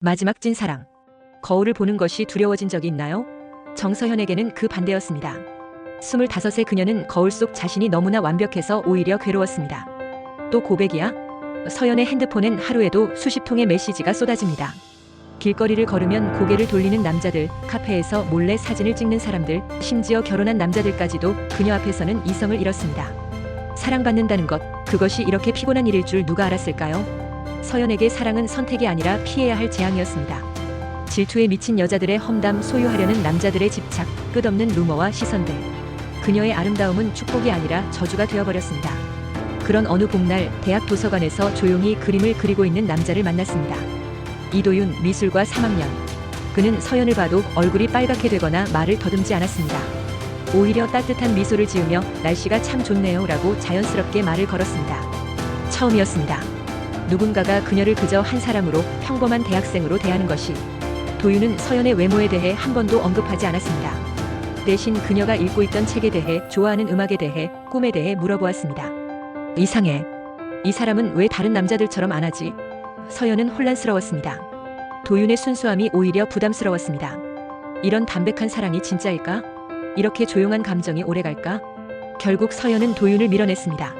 마지막 찐 사랑. 거울을 보는 것이 두려워진 적이 있나요? 정서현에게는 그 반대였습니다. 25세 그녀는 거울 속 자신이 너무나 완벽해서 오히려 괴로웠습니다. 또 고백이야? 서연의 핸드폰엔 하루에도 수십 통의 메시지가 쏟아집니다. 길거리를 걸으면 고개를 돌리는 남자들, 카페에서 몰래 사진을 찍는 사람들, 심지어 결혼한 남자들까지도 그녀 앞에서는 이성을 잃었습니다. 사랑받는다는 것, 그것이 이렇게 피곤한 일일 줄 누가 알았을까요? 서연에게 사랑은 선택이 아니라 피해야 할 재앙이었습니다. 질투에 미친 여자들의 험담 소유하려는 남자들의 집착, 끝없는 루머와 시선들. 그녀의 아름다움은 축복이 아니라 저주가 되어버렸습니다. 그런 어느 봄날 대학 도서관에서 조용히 그림을 그리고 있는 남자를 만났습니다. 이도윤 미술과 3학년. 그는 서연을 봐도 얼굴이 빨갛게 되거나 말을 더듬지 않았습니다. 오히려 따뜻한 미소를 지으며 날씨가 참 좋네요 라고 자연스럽게 말을 걸었습니다. 처음이었습니다. 누군가가 그녀를 그저 한 사람으로 평범한 대학생으로 대하는 것이 도윤은 서연의 외모에 대해 한 번도 언급하지 않았습니다. 대신 그녀가 읽고 있던 책에 대해 좋아하는 음악에 대해 꿈에 대해 물어보았습니다. 이상해. 이 사람은 왜 다른 남자들처럼 안 하지? 서연은 혼란스러웠습니다. 도윤의 순수함이 오히려 부담스러웠습니다. 이런 담백한 사랑이 진짜일까? 이렇게 조용한 감정이 오래갈까? 결국 서연은 도윤을 밀어냈습니다.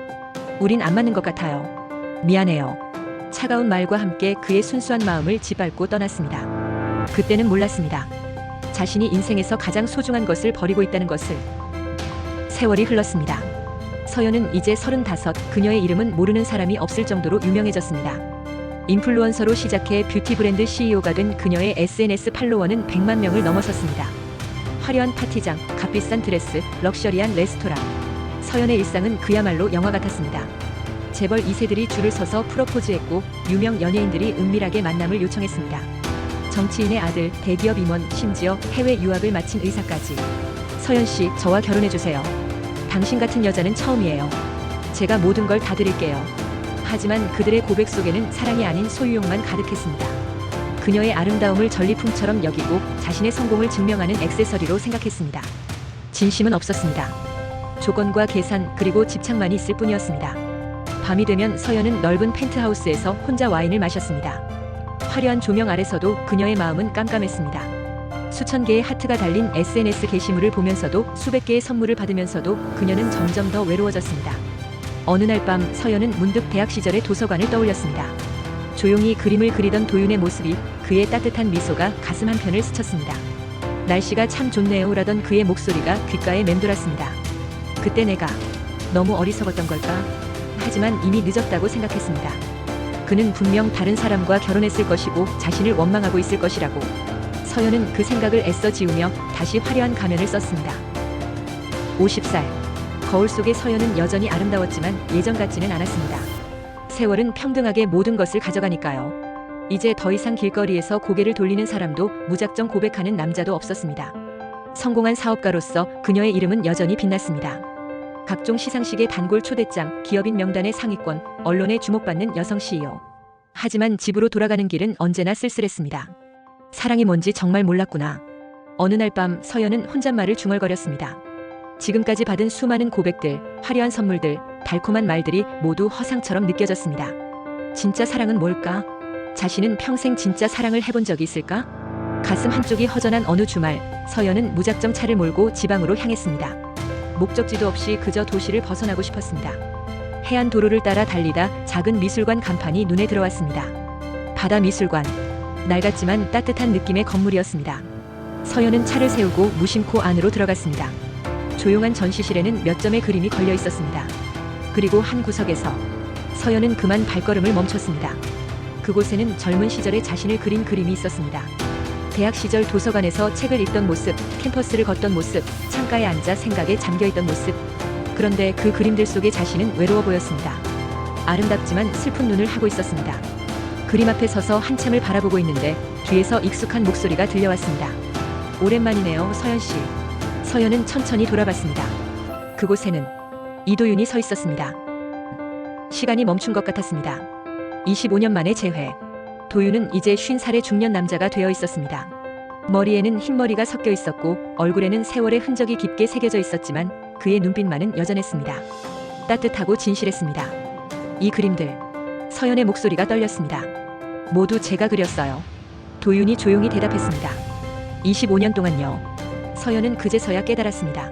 우린 안 맞는 것 같아요. 미안해요. 차가운 말과 함께 그의 순수한 마음을 짓밟고 떠났습니다. 그때는 몰랐습니다. 자신이 인생에서 가장 소중한 것을 버리고 있다는 것을. 세월이 흘렀습니다. 서연은 이제 35, 그녀의 이름은 모르는 사람이 없을 정도로 유명해졌습니다. 인플루언서로 시작해 뷰티 브랜드 CEO가 된 그녀의 SNS 팔로워는 100만 명을 넘어섰습니다. 화려한 파티장, 값비싼 드레스, 럭셔리한 레스토랑. 서연의 일상은 그야말로 영화 같았습니다. 재벌 2세들이 줄을 서서 프로포즈했고 유명 연예인들이 은밀하게 만남을 요청했습니다. 정치인의 아들, 대기업 임원, 심지어 해외 유학을 마친 의사까지. 서연 씨, 저와 결혼해 주세요. 당신 같은 여자는 처음이에요. 제가 모든 걸 다 드릴게요. 하지만 그들의 고백 속에는 사랑이 아닌 소유욕만 가득했습니다. 그녀의 아름다움을 전리품처럼 여기고 자신의 성공을 증명하는 액세서리로 생각했습니다. 진심은 없었습니다. 조건과 계산 그리고 집착만이 있을 뿐이었습니다. 밤이 되면 서연은 넓은 펜트하우스에서 혼자 와인을 마셨습니다. 화려한 조명 아래서도 그녀의 마음은 깜깜했습니다. 수천 개의 하트가 달린 SNS 게시물을 보면서도 수백 개의 선물을 받으면서도 그녀는 점점 더 외로워졌습니다. 어느 날 밤 서연은 문득 대학 시절의 도서관을 떠올렸습니다. 조용히 그림을 그리던 도윤의 모습이 그의 따뜻한 미소가 가슴 한편을 스쳤습니다. 날씨가 참 좋네요라던 그의 목소리가 귓가에 맴돌았습니다. 그때 내가 너무 어리석었던 걸까? 하지만 이미 늦었다고 생각했습니다. 그는 분명 다른 사람과 결혼했을 것이고 자신을 원망하고 있을 것이라고. 서연은 그 생각을 애써 지우며 다시 화려한 가면을 썼습니다. 50살. 거울 속의 서연은 여전히 아름다웠지만 예전 같지는 않았습니다. 세월은 평등하게 모든 것을 가져가니까요. 이제 더 이상 길거리에서 고개를 돌리는 사람도 무작정 고백하는 남자도 없었습니다. 성공한 사업가로서 그녀의 이름은 여전히 빛났습니다. 각종 시상식의 단골 초대장, 기업인 명단의 상위권, 언론에 주목받는 여성 CEO. 하지만 집으로 돌아가는 길은 언제나 쓸쓸했습니다. 사랑이 뭔지 정말 몰랐구나. 어느 날 밤 서연은 혼잣말을 중얼거렸습니다. 지금까지 받은 수많은 고백들, 화려한 선물들, 달콤한 말들이 모두 허상처럼 느껴졌습니다. 진짜 사랑은 뭘까? 자신은 평생 진짜 사랑을 해본 적이 있을까? 가슴 한쪽이 허전한 어느 주말, 서연은 무작정 차를 몰고 지방으로 향했습니다. 목적지도 없이 그저 도시를 벗어나고 싶었습니다. 해안 도로를 따라 달리다 작은 미술관 간판이 눈에 들어왔습니다. 바다 미술관. 낡았지만 따뜻한 느낌의 건물이었습니다. 서연은 차를 세우고 무심코 안으로 들어갔습니다. 조용한 전시실에는 몇 점의 그림이 걸려 있었습니다. 그리고 한 구석에서 서연은 그만 발걸음을 멈췄습니다. 그곳에는 젊은 시절의 자신을 그린 그림이 있었습니다. 대학 시절 도서관에서 책을 읽던 모습, 캠퍼스를 걷던 모습, 창가에 앉아 생각에 잠겨 있던 모습. 그런데 그 그림들 속의 자신은 외로워 보였습니다. 아름답지만 슬픈 눈을 하고 있었습니다. 그림 앞에 서서 한참을 바라보고 있는데 뒤에서 익숙한 목소리가 들려왔습니다. 오랜만이네요, 서연 씨. 서연은 천천히 돌아봤습니다. 그곳에는 이도윤이 서 있었습니다. 시간이 멈춘 것 같았습니다. 25년 만에 재회. 도윤은 이제 50살의 중년 남자가 되어 있었습니다. 머리에는 흰머리가 섞여 있었고 얼굴에는 세월의 흔적이 깊게 새겨져 있었지만 그의 눈빛만은 여전했습니다. 따뜻하고 진실했습니다. 이 그림들. 서연의 목소리가 떨렸습니다. 모두 제가 그렸어요. 도윤이 조용히 대답했습니다. 25년 동안요. 서연은 그제서야 깨달았습니다.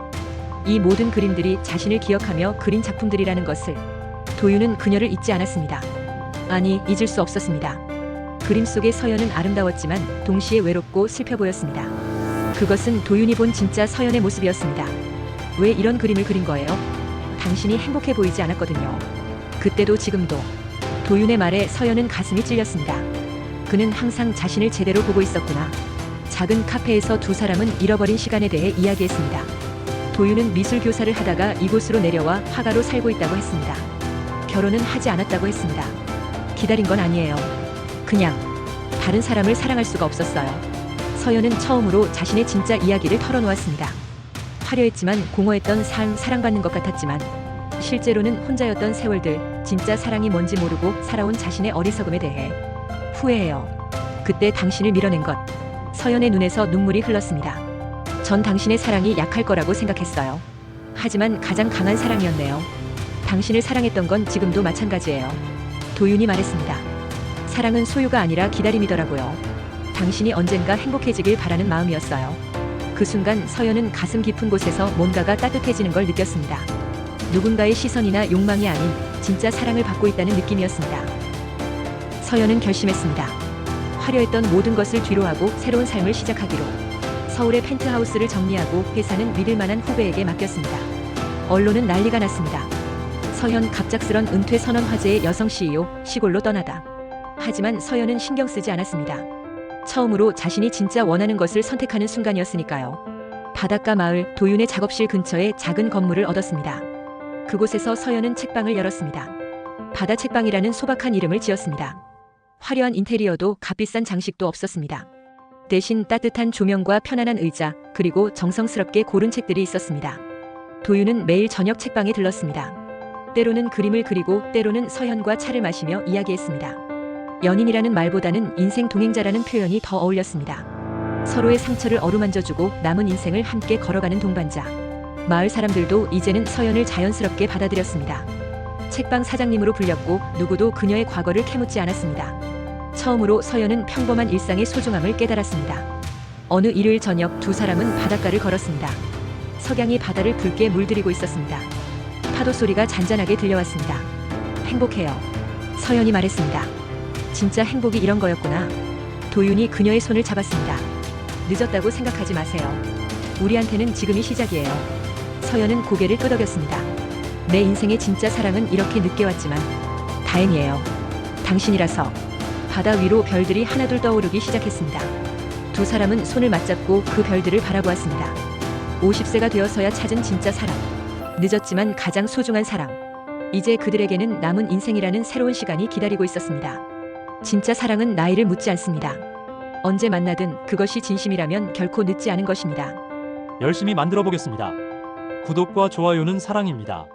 이 모든 그림들이 자신을 기억하며 그린 작품들이라는 것을 도윤은 그녀를 잊지 않았습니다. 아니, 잊을 수 없었습니다. 그림 속의 서연은 아름다웠지만 동시에 외롭고 슬퍼 보였습니다. 그것은 도윤이 본 진짜 서연의 모습이었습니다. 왜 이런 그림을 그린 거예요? 당신이 행복해 보이지 않았거든요. 그때도 지금도 도윤의 말에 서연은 가슴이 찔렸습니다. 그는 항상 자신을 제대로 보고 있었구나. 작은 카페에서 두 사람은 잃어버린 시간에 대해 이야기했습니다. 도윤은 미술 교사를 하다가 이곳으로 내려와 화가로 살고 있다고 했습니다. 결혼은 하지 않았다고 했습니다. 기다린 건 아니에요. 그냥 다른 사람을 사랑할 수가 없었어요. 서연은 처음으로 자신의 진짜 이야기를 털어놓았습니다. 화려했지만 공허했던 삶 사랑받는 것 같았지만 실제로는 혼자였던 세월들 진짜 사랑이 뭔지 모르고 살아온 자신의 어리석음에 대해 후회해요. 그때 당신을 밀어낸 것 서연의 눈에서 눈물이 흘렀습니다. 전 당신의 사랑이 약할 거라고 생각했어요. 하지만 가장 강한 사랑이었네요. 당신을 사랑했던 건 지금도 마찬가지예요. 도윤이 말했습니다. 사랑은 소유가 아니라 기다림이더라고요. 당신이 언젠가 행복해지길 바라는 마음이었어요. 그 순간 서연은 가슴 깊은 곳에서 뭔가가 따뜻해지는 걸 느꼈습니다. 누군가의 시선이나 욕망이 아닌 진짜 사랑을 받고 있다는 느낌이었습니다. 서연은 결심했습니다. 화려했던 모든 것을 뒤로하고 새로운 삶을 시작하기로. 서울의 펜트하우스를 정리하고 회사는 믿을 만한 후배에게 맡겼습니다. 언론은 난리가 났습니다. 서현 갑작스런 은퇴 선언 화제의 여성 CEO 시골로 떠나다. 하지만 서연은 신경 쓰지 않았습니다. 처음으로 자신이 진짜 원하는 것을 선택하는 순간이었으니까요. 바닷가 마을 도윤의 작업실 근처에 작은 건물을 얻었습니다. 그곳에서 서연은 책방을 열었습니다. 바다 책방이라는 소박한 이름을 지었습니다. 화려한 인테리어도 값비싼 장식도 없었습니다. 대신 따뜻한 조명과 편안한 의자, 그리고 정성스럽게 고른 책들이 있었습니다. 도윤은 매일 저녁 책방에 들렀습니다. 때로는 그림을 그리고 때로는 서현과 차를 마시며 이야기했습니다. 연인이라는 말보다는 인생 동행자라는 표현이 더 어울렸습니다. 서로의 상처를 어루만져주고 남은 인생을 함께 걸어가는 동반자. 마을 사람들도 이제는 서연을 자연스럽게 받아들였습니다. 책방 사장님으로 불렸고 누구도 그녀의 과거를 캐묻지 않았습니다. 처음으로 서연은 평범한 일상의 소중함을 깨달았습니다. 어느 일요일 저녁 두 사람은 바닷가를 걸었습니다. 석양이 바다를 붉게 물들이고 있었습니다. 파도 소리가 잔잔하게 들려왔습니다. 행복해요. 서연이 말했습니다. 진짜 행복이 이런 거였구나. 도윤이 그녀의 손을 잡았습니다. 늦었다고 생각하지 마세요. 우리한테는 지금이 시작이에요. 서연은 고개를 끄덕였습니다. 내 인생의 진짜 사랑은 이렇게 늦게 왔지만 다행이에요. 당신이라서 바다 위로 별들이 하나둘 떠오르기 시작했습니다. 두 사람은 손을 맞잡고 그 별들을 바라보았습니다. 50세가 되어서야 찾은 진짜 사랑. 늦었지만 가장 소중한 사랑. 이제 그들에게는 남은 인생이라는 새로운 시간이 기다리고 있었습니다. 진짜 사랑은 나이를 묻지 않습니다. 언제 만나든 그것이 진심이라면 결코 늦지 않은 것입니다. 열심히 만들어 보겠습니다. 구독과 좋아요는 사랑입니다.